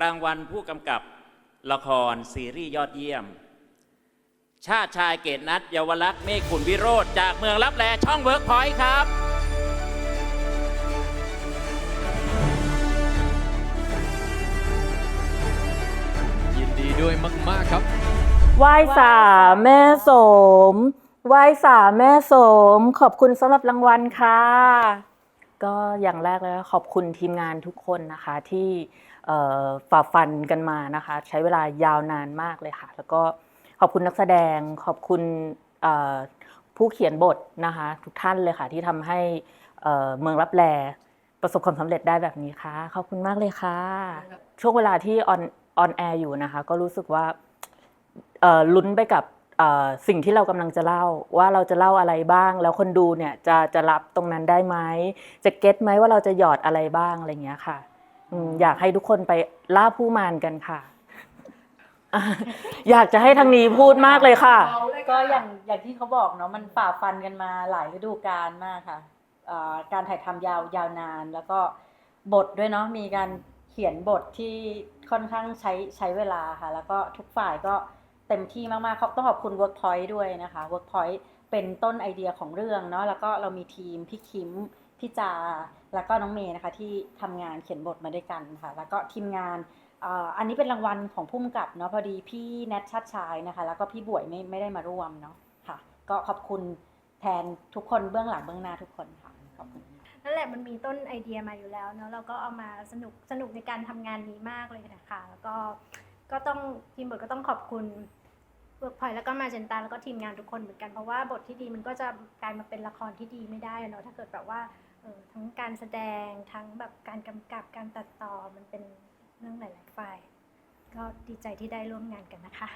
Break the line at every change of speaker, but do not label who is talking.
รางวัลผู้กำกับละครซีรีส์ยอดเยี่ยม ชาติชายเกตนัทเยาวลักษณ์เมฆขุนวิโรธจากเมืองรับแลช่องเวิร์กพอยต์ครับ
ยินดีด้วยมาก ๆ ครับ
ไหว้สาแม่สมไหว้สาแม่สม ขอบคุณสำหรับรางวัลค่ะ ก็อย่างแรกเลยขอบคุณทีมงานทุกคนนะคะที่เอ่อฝ่าฟันกันมานะคะ ใช้เวลายาวนานมากเลยค่ะ แล้วก็ขอบคุณนักแสดงขอบคุณเอ่อผู้เขียนบทนะคะ ทุกท่านเลยค่ะ ที่ทำให้เอ่อเมืองรับแลประสบความสำเร็จได้แบบนี้ค่ะ ขอบคุณมากเลยค่ะ ช่วงเวลาที่ออนออนแอร์อยู่นะคะ ก็รู้สึกว่าเอ่อลุ้นไปกับเอ่อ สิ่งที่เรากำลังจะเล่าว่าเราจะเล่าอะไรบ้าง แล้วคนดูเนี่ยจะจะรับตรงนั้นได้ไหมจะเก็ตไหมว่าเราจะหยอดอะไรบ้างอะไรเงี้ยค่ะอืมอยากให้ทุกคนไปล่าผู้มารกันค่ะอะ อยากจะให้ทางนี้พูดมากเลยค่ะ
ก็อย่างอย่างที่เขาบอกเนาะมันฝ่าฟันกันมาหลายฤดูกาลมากค่ะเอ่อการถ่ายทำยาวยาวนาน แล้วก็บทด้วยเนาะมีการเขียนบทที่ค่อนข้างใช้ใช้เวลาค่ะ แล้วก็ทุกฝ่ายก็ เต็มที่มากๆเขาต้องขอบคุณ Workpoint ด้วยนะคะ Workpoint เป็นต้นไอเดียของเรื่องเนาะแล้วก็เรามีทีมพี่คิมพี่จา แล้วก็น้องเมย์นะคะที่ทำงานเขียนบทมาด้วยกันค่ะ แล้วก็ทีมงานอันนี้เป็นรางวัลของพุ่มกับเนาะพอดีพี่แนทชัดชายนะคะ แล้วก็พี่บวยไม่ไม่ได้มาร่วมเนาะค่ะ ก็ขอบคุณแทนทุกคนเบื้องหลังเบื้องหน้าทุกคนค่ะขอบคุณ
นั่นแหละมันมีต้นไอเดียมาอยู่แล้วเนาะเราก็เอามาสนุกสนุกในการทำงานนี้มากเลยนะคะแล้วก็ ก็ต้องทีมบทก็ต้องขอบคุณเวิร์กพอยแล้วก็มาเจนตาแล้วก็ทีมงานทุกคนเหมือนกันเพราะว่าบทที่ดีมันก็จะกลายมาเป็นละครที่ดีไม่ได้เนาะถ้าเกิดแบบว่าเออทั้งการแสดงทั้งแบบการกำกับการตัดต่อมันเป็นเรื่องหลาย ๆ ฝ่าย ก็ดีใจที่ได้ร่วมงานกันนะคะ